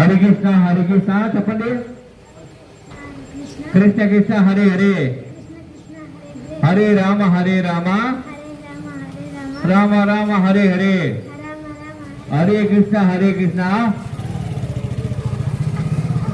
హరి కృష్ణ హరి కృష్ణ చెప్పండి. కృష్ణ కృష్ణ హరి హరి. హరే రామ హరే రామ. రామ రామ హరే హరే. హరే కృష్ణ హరే కృష్ణ.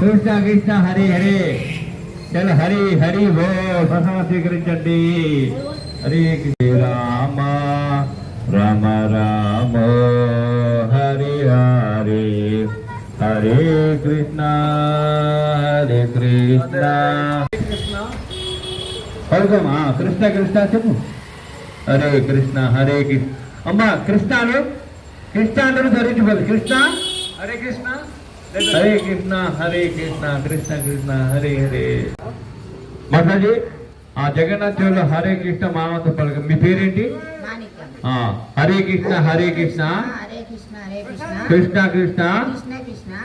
కృష్ణ కృష్ణ హరే హరే. చల్ హరి హరి ఓ. ప్రథమ స్వీకరించండి. హరే కృష్ణ. కృష్ణ హరే కృష్ణ. పలుకమ్మా కృష్ణ కృష్ణ చెప్పు. హరే కృష్ణ హరే కృష్ణ. అమ్మా కృష్ణాలు? కృష్ణాలు ధరించబోదు కృష్ణ? హరే కృష్ణ. హరే కృష్ణ హరే కృష్ణ కృష్ణ కృష్ణ హరే హరే. మాతాజీ ఆ జగన్నాథ్ దేవుడు హరే కృష్ణ మామతో పలక. మీ పేరేంటి? హరే కృష్ణ హరే కృష్ణ. హరే కృష్ణ హరే కృష్ణ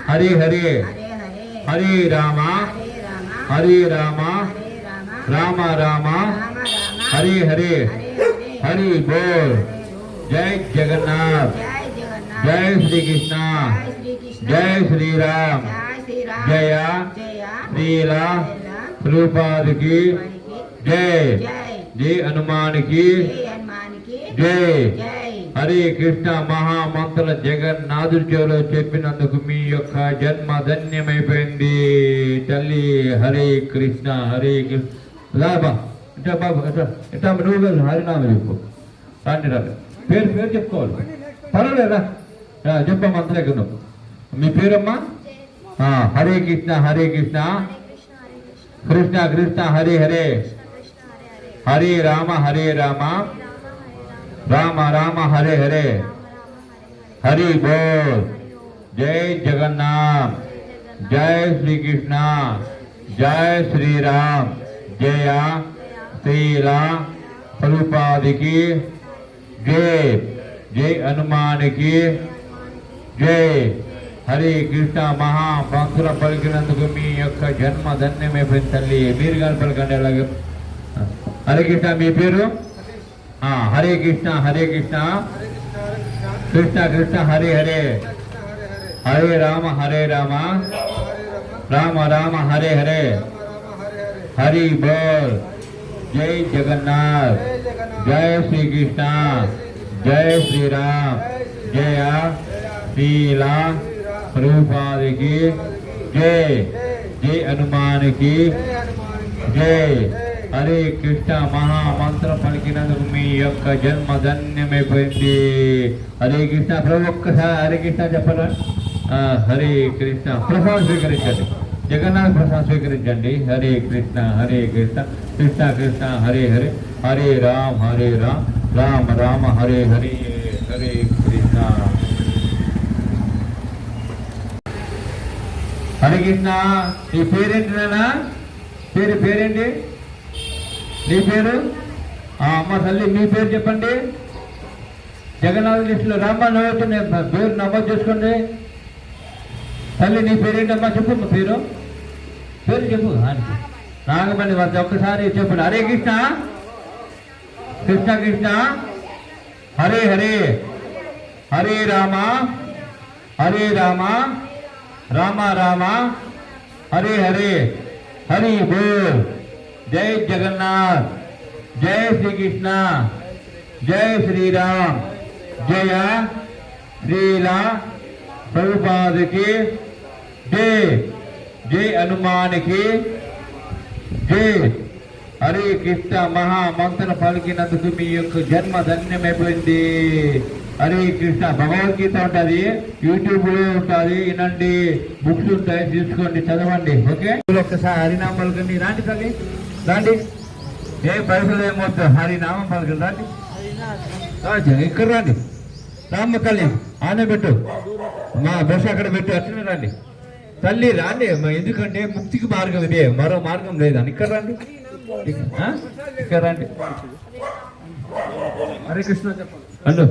కృష్ణ కృష్ణ కృష్ణ కృష్ణ హరే హరే హరే హరే హరే రామ హరే రామ హరే రామ హరే రామ రామ రామ రామ రామ హరే హరే హరే హరే హరి బోల్ జై జగన్నాథ్ జై హరే కృష్ణ మహామంత్రుల జగన్నాథుడి చెవిలో చెప్పినందుకు మీ యొక్క జన్మ ధన్యమైపోయింది. తల్లి హరే కృష్ణ హరే కృష్ణ. ఇట్లా బాబు ఇట్లా ఇట్లా నువ్వు వెళ్ళు హరినామ చెప్పు. రండి రండి. పేరు పేరు చెప్పుకోవాలి. పర్వాలేదా చెప్పమ్మా అంత దగ్గర నువ్వు. మీ పేరమ్మా? హరే కృష్ణ హరే కృష్ణ. కృష్ణ కృష్ణ హరే హరే. హరే రామ హరే రామ. రామ రామ హరే హరే హరి బోల్ జై జగన్నాథ్ జై శ్రీకృష్ణ జై శ్రీరామ్ జయ శ్రీరామ్ ప్రభుపాదికి జై జై హనుమానికి జై హరే కృష్ణ మహా భక్తుల పలికినందుకు మీ యొక్క జన్మ ధన్యమైపోయింది తల్లి మీరు కానీ పలకండి అలాగే హరే కృష్ణ మీ పేరు ఆ, హరే కృష్ణ హరే కృష్ణ కృష్ణ కృష్ణ హరే హరే హరే రామ హరే రామ రామ రామ హరే హరే హరి బోల్ జై జగన్నాథ్ జై శ్రీకృష్ణ జై శ్రీరామ్ జయ శ్రీలా రూపాదికి జై జై హనుమానికి జై హరే కృష్ణ మహామంత్రం పలికినందుకు మీ యొక్క జన్మ ధన్యమైపోయింది. హరే కృష్ణ ప్రభు ఒక్కసారి హరే కృష్ణ చెప్పరా హరే కృష్ణ ప్రసాద్ స్వీకరించండి. జగన్నాథ్ ప్రసాద్ స్వీకరించండి. హరే కృష్ణ హరే కృష్ణ కృష్ణ కృష్ణ హరే హరే హరే రామ్ హరే రామ్ రామ రామ హరే హరే హరే కృష్ణ. హరే కృష్ణ ఈ పేరేంటి నాన్న? పేరు పేరేంటి? నీ పేరు? అమ్మ తల్లి మీ పేరు చెప్పండి. జగన్నాథ లిస్టులో రామ్మ నవ్వుతుంది పేరు నమోదు చేసుకోండి. తల్లి నీ పేరేంటమ్మా చెప్పు మా పేరు. పేరు చెప్పు నాగమణి వద్ద ఒక్కసారి చెప్పండి. హరే కృష్ణ. కృష్ణ కృష్ణ. హరే హరే. హరే రామ. హరే రామ. రామ రామ. హరే హరే. హరి బోల్ జై జగన్నాథ్ జై శ్రీకృష్ణ జై శ్రీరామ్ జయ శ్రీలా ప్రభుపాదకి జై జై హనుమానికి జై హరే కృష్ణ మహామంత్ర పలికినందుకు మీ యొక్క జన్మ ధన్యమైపోయింది. హరే కృష్ణ భగవద్గీత ఉంటుంది యూట్యూబ్లో ఉంటుంది వినండి బుక్స్ ఉంటాయి తీసుకోండి చదవండి ఓకే? ఒకసారి హరినామం రాండి తల్లి. రాండి ఏ పైసలు ఏమవుతుంది హరినామం పలకండి రాండి ఇక్కడ రండి. రామ్మ తల్లి ఆనే పెట్టు. మా బస్ అక్కడ పెట్టు అట్లనే రండి. తల్లి రాండి. ఎందుకంటే ముక్తికి మార్గం ఇదే. మరో మార్గం లేదని ఇక్కడ రండి? ఇక్కడ రండి. హరే కృష్ణ చెప్పండి. అండు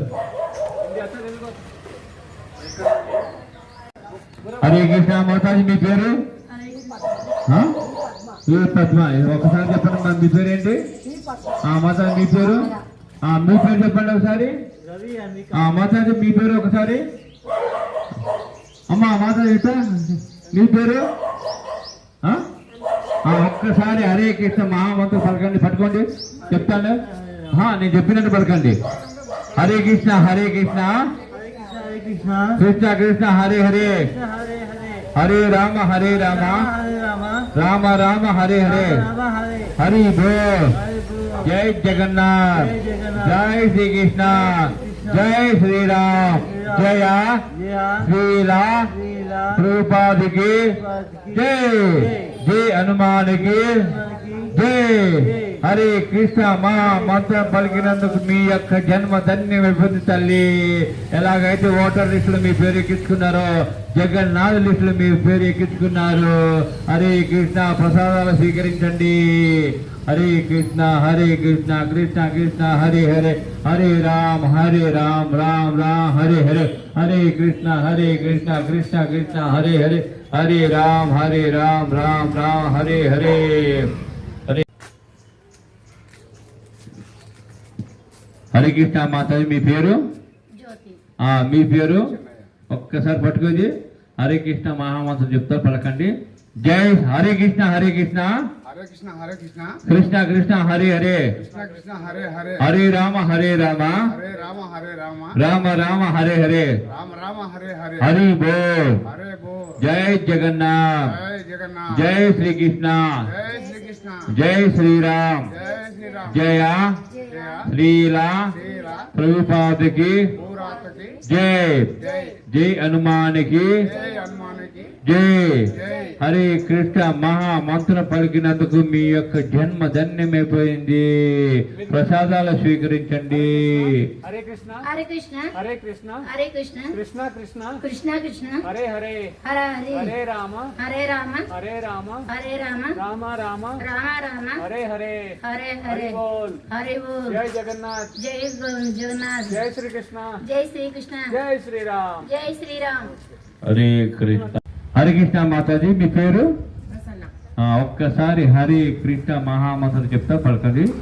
హరే కృష్ణ మోతాజీ మీ పేరు? ఏ పద్మ ఒకసారి చెప్పండి మా మీ పేరు ఏంటి ఆ మాతాజీ మీ పేరు? ఆ మీ పేరు చెప్పండి ఒకసారి. మాతాజీ మీ పేరు ఒకసారి. అమ్మా మాత చెప్తా మీ పేరు? ఒక్కసారి హరే కృష్ణ మహామంత్రం పలకండి పట్టుకోండి. చెప్తాను. నేను చెప్పినట్టు పలకండి. హరే కృష్ణ హరే కృష్ణ. హరే కృష్ణ కృష్ణ. కృష్ణ హరే హరే. హరే రామ హరే రామ. రామ రామ హరే హరే. హరి బోల్. జై జగన్నాథ్. జై శ్రీకృష్ణ. జై శ్రీరామ్. జయ శ్రీరా రూపాదికి జై. జై హనుమానికి. హరే కృష్ణ మా మంత్రం పలికినందుకు మీ యొక్క జన్మ ధన్యమైపోతుంది తల్లి. ఎలాగైతే ఓటర్ లిస్టులు మీ పేరు ఎక్కించుకున్నారో జగన్నాథ్ లిస్టులు మీ పేరు ఎక్కించుకున్నారు. హరే కృష్ణ ప్రసాదాలు స్వీకరించండి. హరే కృష్ణ హరే కృష్ణ కృష్ణ కృష్ణ హరే హరే. హరే రామ్ హరే రామ్ రామ్ రామ్ హరే హరే. హరే కృష్ణ హరే కృష్ణ కృష్ణ కృష్ణ హరే హరే. హరే రామ్ హరే రామ్ రామ్ రామ్ హరే హరే. హరే కృష్ణ మాతాజీ మీ పేరు? మీ పేరు? ఒక్కసారి పట్టుకోది హరే కృష్ణ మహామంత్రం చెప్తారు పలకండి. జై హరే కృష్ణ హరే కృష్ణ హరే కృష్ణ హరే కృష్ణ కృష్ణ కృష్ణ హరే హరే కృష్ణ కృష్ణ హరే హరే హరే రామ హరే రామ హరే రామ హరే రామ రామ రామ హరే హరే రామ రామ హరే హరే హరి బోల్ హరే బో జై జగన్నాథ్ జై జగన్నాథ్ జై శ్రీకృష్ణ జై శ్రీకృష్ణ జై శ్రీరామ్ జై శ్రీరామ్ జయ జయ శ్రీలా శ్రీరా ప్రభుపాదకి పూరాతకి జై జై జై హనుమానికి జై హనుమానికి జై. జై. హరే కృష్ణ మహా మంత్రం పలికినందుకు మీ యొక్క జన్మ ధన్యమైపోయింది. ప్రసాదాలు స్వీకరించండి. హరే కృష్ణ. హరే కృష్ణ. హరే కృష్ణ. హరే కృష్ణ. కృష్ణ కృష్ణ. కృష్ణ కృష్ణ. హరే హరే. హర హరి. హరే రామ. హరే రామ. హరే రామ. హరే రామ. రామ రామ. రామ రామ. హరే హరే. హరే హరి. హరే బోల్. హరే బోల్. జై జగన్నాథ్. జై జగన్నాథ్. జై శ్రీకృష్ణ. జై శ్రీకృష్ణ. జై శ్రీరామ్. జై శ్రీరామ్. హరే కృష్ణ. హరే కృష్ణ మాతాజీ మీ పేరు? ఒక్కసారి హరే కృష్ణ మహామంత్రం చెప్తా పలకండి.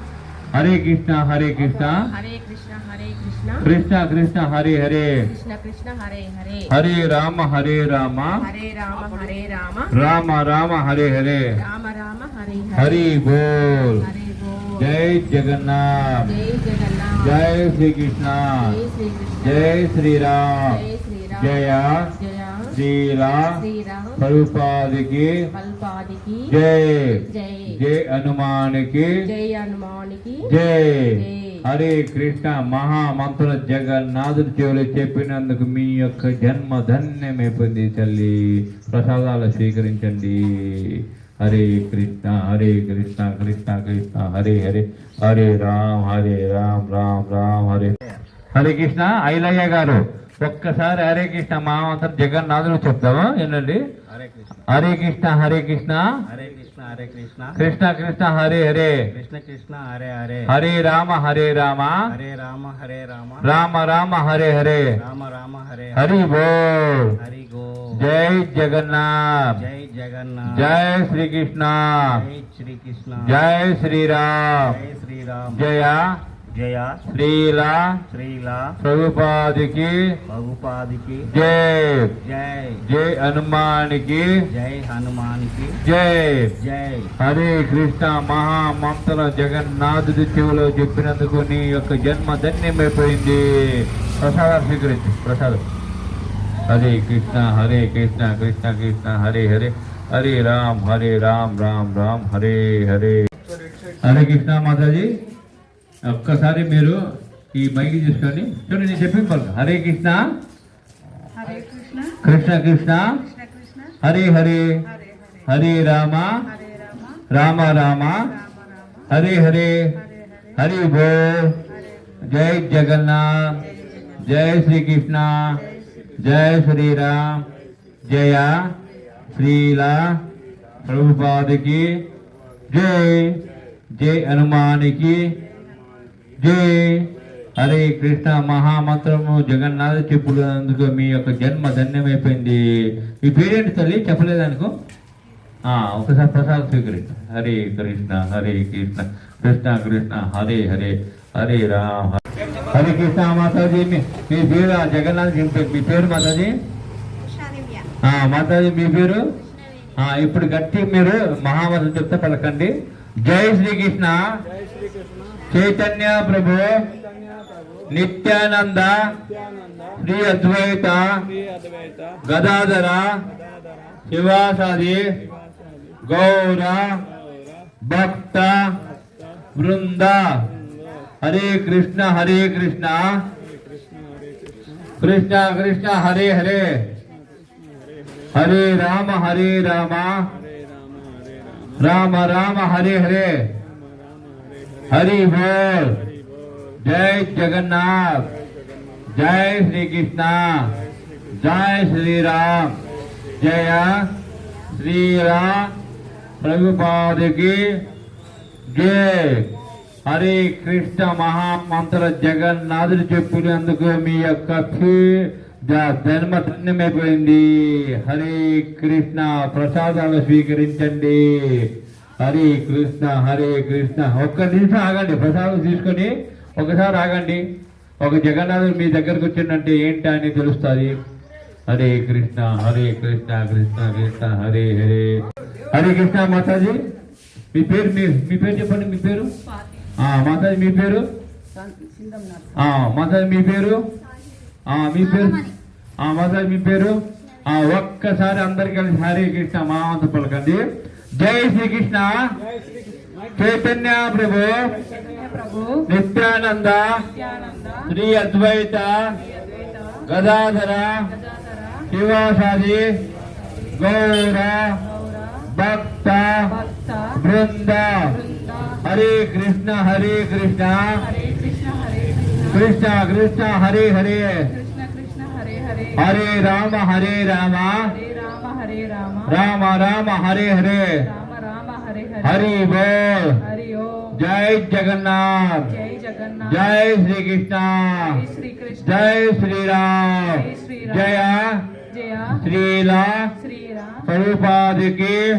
హరే కృష్ణ హరే కృష్ణ. హరే కృష్ణ హరే కృష్ణ. కృష్ణ కృష్ణ హరే హరే. కృష్ణ కృష్ణ హరే హరే. హరే రామ హరే రామ. హరే రామ హరే రామ. రామ రామ హరే హరే. రామ రామ హరే హరి. బోల్. జై జగన్నాథ్. జై జై శ్రీరామ్. జై శ్రీరామ్. జయ జయ శ్రీరా శ్రీరామ్ ప్రభుపాదికి కల్పాదికి జై. జై. జై హనుమానికి జై హనుమానికి జై. జై. హరే కృష్ణ మహామంత్ర జగన్నాథుడి చెవులు చెప్పినందుకు మీ యొక్క జన్మ ధన్యమైపోయింది తల్లి. ప్రసాదాలు స్వీకరించండి. హరే కృష్ణ హరే కృష్ణ కృష్ణ కృష్ణ హరే హరే. హరే రామ్ హరే రామ్ రామ్ రామ్ హరే. హరే కృష్ణ ఐలయ్య గారు. ఒక్కసారి హరే కృష్ణ మహామంత్రం జగన్నాథుడు చెప్తావా ఏంటండి హరే కృష్ణ. హరే కృష్ణ హరే కృష్ణ. హరే కృష్ణ హరే కృష్ణ. కృష్ణ కృష్ణ హరే హరే. కృష్ణ కృష్ణ హరే హరే. హరే రామ హరే రామ. హరే రామ హరే రామ. రామ రామ హరే హరే. రామ రామ హరే హరి. బోల్ హరి గో. జై జగన్నాథ్. జై జగన్నాథ్. జై శ్రీకృష్ణ. జై శ్రీకృష్ణ. జై శ్రీరామ్. జై శ్రీరామ్. జయ జయ శ్రీల శ్రీలా ప్రభుపాదికి భగుపాదికి జై. జై. జై హనుమానికి జై హనుమాన్కి జై. జై. హరే కృష్ణ మహామంత్ర జగన్నాథుడి చెవిలో చెప్పినందుకు నీ యొక్క జన్మ ధన్యమైపోయింది. ప్రసాదాలు స్వీకరించు ప్రసాదం. హరే కృష్ణ హరే కృష్ణ కృష్ణ కృష్ణ హరే హరే. హరే రామ్ హరే రామ్ రామ్ రామ్ హరే హరే. హరే కృష్ణ మాతాజీ. ఒక్కసారి మీరు ఈ మైకి చూసుకోండి చూడండి నేను చెప్పిన పలుకు హరే కృష్ణ హరే కృష్ణ కృష్ణ కృష్ణ కృష్ణ కృష్ణ హరే హరే హరే హరే హరే రామ హరే రామ రామ రామ హరే హరే హరి బోల్ జై జగన్నాథ్ జై శ్రీకృష్ణ జై శ్రీరామ్ జయ శ్రీలా ప్రభుపాదికి జై జై హనుమానికి జై. హరే కృష్ణ మహామంత్రము జగన్నాథ చెప్పులందుకు మీ యొక్క జన్మ ధన్యమైపోయింది. మీ పేరేంటి తల్లి? చెప్పలేదనుకో ఆ, ఒకసారి ప్రసాదం స్వీకరించు. హరే కృష్ణ హరే కృష్ణ కృష్ణ కృష్ణ హరే హరే హరే రామ. హరే కృష్ణ మాతాజీ మీ పేరు జగన్నాథ్ మీ పేరు మాతాజీ? ఆ, మాతాజీ మీ పేరు? ఆ, ఇప్పుడు గట్టి మీరు మహామంత్రం చెప్తే పలకండి. జై శ్రీకృష్ణ జై శ్రీకృష్ణ చైతన్య ప్రభు చైతన్య ప్రభు నిత్యానంద నిత్యానంద శ్రీ అద్వైత శ్రీ అద్వైత గదాధర గదాధర శివాసాది శివాచారి గౌర గౌర భక్త భక్త బృంద హరే కృష్ణ హరే రామ రామ రామ హరే హరే రామ రామ హరే హరే హరి బోల్ హరి బోల్ జై జగన్నాథ్ జై శ్రీకృష్ణ జై శ్రీరామ్ జయ శ్రీరామ్ ప్రభుపాదికి జై హరే కృష్ణ మహామంత్ర జగన్నాథుడు చెప్పినందుకు మీ యొక్క ఫీ- జ- జన్మ ధన్యమైపోయింది హరే కృష్ణ ప్రసాదాలు స్వీకరించండి. హరే కృష్ణ హరే కృష్ణ. ఒక్క నిమిషం ఆగండి ప్రసాదం తీసుకొని ఒకసారి ఆగండి. ఒక జగన్నాథుడు మీ దగ్గరకు వచ్చిందంటే ఏంటి అని తెలుస్తుంది. హరే కృష్ణ హరే కృష్ణ కృష్ణ కృష్ణ హరే హరే. హరే కృష్ణ మాతాజీ. మీ పేరు మీ మీ పేరు చెప్పండి మీ పేరు? ఆ, మాతాజీ మీ పేరు? ఆ, మాతాజీ మీ పేరు? ఆ, మీ పేరు? ఆ, మాతాజీ మీ పేరు? ఆ, ఒక్కసారి అందరు కలిసి హరే కృష్ణ మావంత పలకండి. జై శ్రీకృష్ణ. చైతన్య ప్రభు. నిత్యానంద. శ్రీ అద్వైత. గదాధర. శివాసాది గౌర. భక్త. బృంద. హరే కృష్ణ హరే కృష్ణ. కృష్ణ కృష్ణ హరే హరే. కృష్ణ హరే రామ హరే రామ. రామ రామ హరే హరే. హరి బోల్. జై జగన్నాథ్. జై శ్రీకృష్ణ. జై శ్రీరామ్. జయ శ్రీలా స్వరూపాదికి.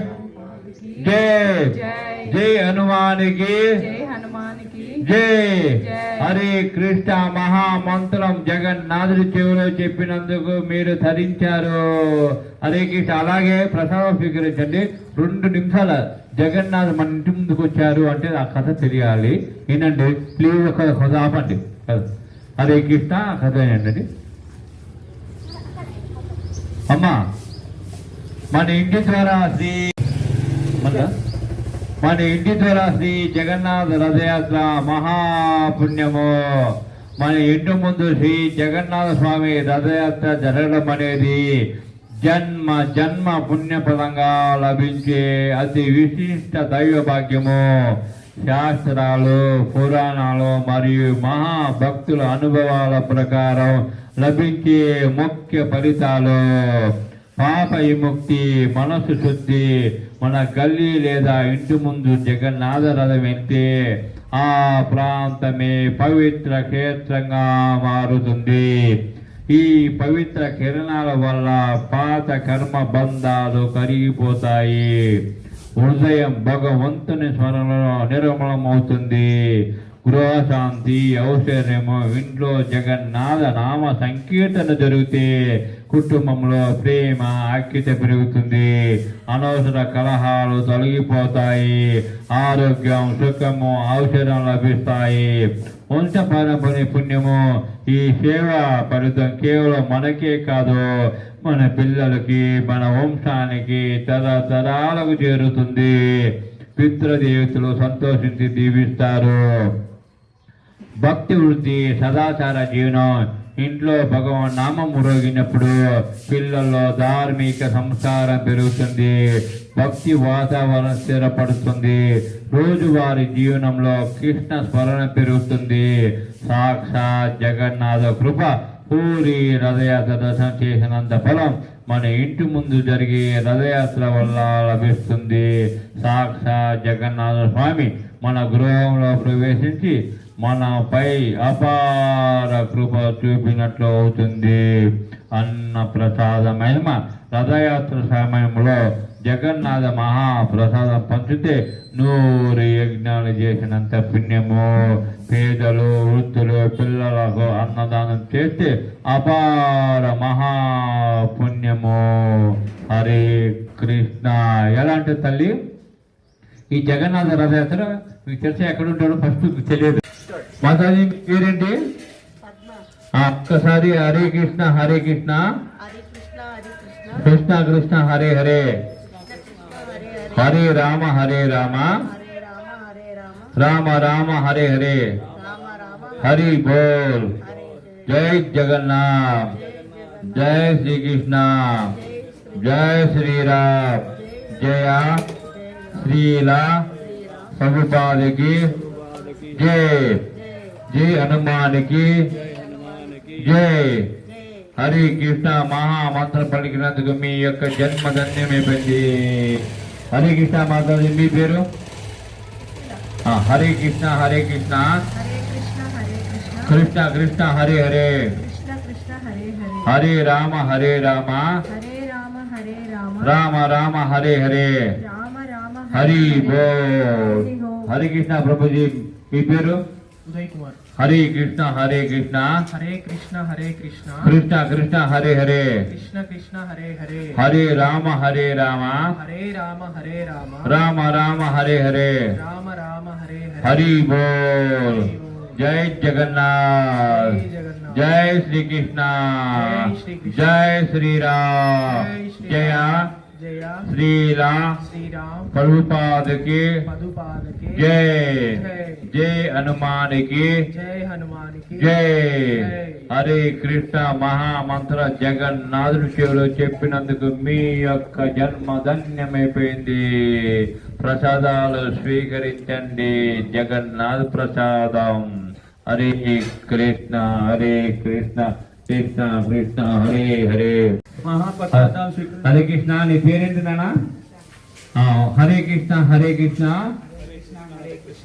జై జై జై హనుమానికి. జై. హరే కృష్ణ మహామంత్రం జగన్నాథుడి చెవిలో చెప్పినందుకు మీరు ధరించారు. హరే కృష్ణ. అలాగే ప్రసాదం స్వీకరించండి. రెండు నిమిషాల జగన్నాథ్ మన ఇంటి ముందుకు వచ్చారు అంటే ఆ కథ తెలియాలి. ఏంటంటే ప్లీజ్ ఒక కథ ఆపండి. హరే కృష్ణ ఆ కథ ఏంటండి అమ్మా మన ఇంటి ద్వారా శ్రీ మళ్ళా? మన ఇంటి ద్వారా శ్రీ జగన్నాథ రథయాత్ర మహాపుణ్యము. మన ఇంటి ముందు శ్రీ జగన్నాథ స్వామి రథయాత్ర జరగడం అనేది జన్మ జన్మ పుణ్యపదంగా లభించే అతి విశిష్ట దైవ భాగ్యము. శాస్త్రాలు పురాణాలు మరియు మహాభక్తుల అనుభవాల ప్రకారం లభించే ముఖ్య ఫలితాలు. పాప విముక్తి మనసు శుద్ధి మన గల్లీ లేదా ఇంటి ముందు జగన్నాథ రథం వెళ్తే ఆ ప్రాంతమే పవిత్ర క్షేత్రంగా మారుతుంది. ఈ పవిత్ర కిరణాల వల్ల పాత కర్మ బంధాలు కరిగిపోతాయి. హృదయం భగవంతుని స్మరణలో నిర్మలమవుతుంది. గృహశాంతి ఔశ్వర్యము ఇంట్లో జగన్నాథ నామ సంకీర్తన జరిగితే కుటుంబంలో ప్రేమ ఐక్యత పెరుగుతుంది. అనవసర కలహాలు తొలగిపోతాయి. ఆరోగ్యం సుఖము ఔషధం లభిస్తాయి. వంశ పారంపర్య పుణ్యము ఈ సేవ ఫలితం కేవలం మనకే కాదు మన పిల్లలకి మన వంశానికి తరతరాలకు చేరుతుంది. పితృదేవతలు సంతోషించి దీవిస్తారు. భక్తి వృత్తి సదాచార జీవనం ఇంట్లో భగవాన్ నామం మురోగినప్పుడు పిల్లల్లో ధార్మిక సంస్కారం పెరుగుతుంది భక్తి వాతావరణం స్థిరపడుతుంది రోజువారి జీవనంలో కృష్ణ స్మరణ పెరుగుతుంది. సాక్షాత్ జగన్నాథ కృప పూరి రథయాత్ర దర్శనం చేసినంత ఫలం మన ఇంటి ముందు జరిగే రథయాత్ర వల్ల లభిస్తుంది. సాక్షాత్ జగన్నాథ స్వామి మన గృహంలో ప్రవేశించి మనపై అపార కృప చూపినట్లు అవుతుంది. అన్న ప్రసాద మహిమ రథయాత్ర సమయంలో జగన్నాథ మహాప్రసాదం పంచితే నూరు యజ్ఞాలు చేసినంత పుణ్యము. పేదలు వృత్తులు పిల్లలకు అన్నదానం చేస్తే అపార మహాపుణ్యము. హరే కృష్ణ. ఎలాంటి తల్లి? ఈ జగన్నాథ రథయాత్ర మీకు తెలిసి ఎక్కడ ఉంటాడో ఫస్ట్ తెలియదు. మాతాజీ మీ పేరేంటి ఆ, ఒక్కసారి హరే కృష్ణ హరే కృష్ణ హరే కృష్ణ హరే కృష్ణ కృష్ణ కృష్ణ హరే హరే కృష్ణ హరే హరే హరే రామ హరే రామ హరే రామ హరే రామ రామ రామ హరే హరే రామ రామ హరి బోల్ హరే జయ జై జగన్నాథ్ జయ జై జగన్ శ్రీకృష్ణ జై శ్రీ జై శ్రీరామ్ జయ జయ శ్రీలా శ్రీరామ్ ప్రభుపాదికి పాదకి జై జయ జై హనుమానికి జై. హరి కృష్ణ మహామంత్రం పలికినందుకు మీ యొక్క జన్మ ధన్యమైపోయింది హరే కృష్ణ మాతాజీ మీ పేరు? హరే కృష్ణ హరే కృష్ణ. కృష్ణ కృష్ణ. హరే హరే. హరే రామ హరే రామ. రామ రామ. హరే హరే. హరి బోల్. హరే కృష్ణ ప్రభుజీ మీ పేరు? ఉదయ్ కుమార్ హరే కృష్ణ హరే కృష్ణ హరే కృష్ణ హరే కృష్ణ కృష్ణ కృష్ణ హరే హరే కృష్ణ కృష్ణ హరే హరే హరే రామ హరే రామ హరే రామ హరే రామ రామ రామ హరే హరే రామ రామ హరే హరే హరి బోల్ జై జగన్నాథ్ జై జగన్నాథ్. జై శ్రీకృష్ణ జై శ్రీకృష్ణ. జై శ్రీరామ్ జై శ్రీరామ్. జయ జయ జై హనుమానికి. జై హనుమానికి. జై జై. హరే కృష్ణ మహామంత్ర జగన్నాథుడు చెవులు చెప్పినందుకు మీ యొక్క జన్మ ధన్యమైపోయింది. ప్రసాదాలు స్వీకరించండి. జగన్నాథ్ ప్రసాదం. హరే కృష్ణ హరే కృష్ణ కృష్ణ కృష్ణ హరే హరే. హరే కృష్ణ నీ పేరేంటి నాన్న? ఆ, హరే కృష్ణ హరే కృష్ణ.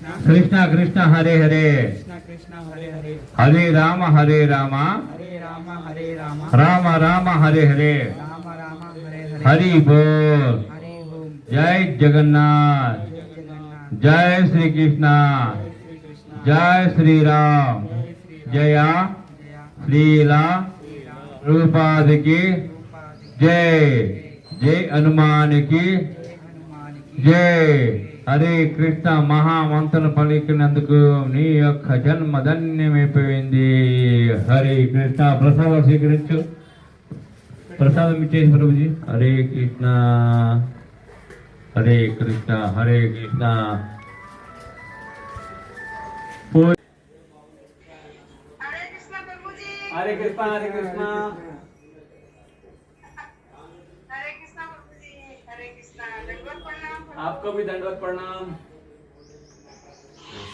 కృష్ణ హరే కృష్ణ కృష్ణ కృష్ణ హరే హరే కృష్ణ కృష్ణ హరే హరే హరే రామ హరే రామ హరే రామ హరే రామ రామ రామ హరే హరే రామ రామ హరే హరే హరి బోల్ హరి ఓం హరే కృష్ణ మహామంత్రం పలికినందుకు నీ యొక్క జన్మ ధన్యమైపోయింది హరే కృష్ణ ప్రసాదం స్వీకరించు. ప్రసాదం ఇచ్చేసి ప్రభుజీ. హరే కృష్ణ హరే కృష్ణ హరే కృష్ణ. హరే కృష్ణ హరే కృష్ణ. आपको भी दंडवत प्रणाम।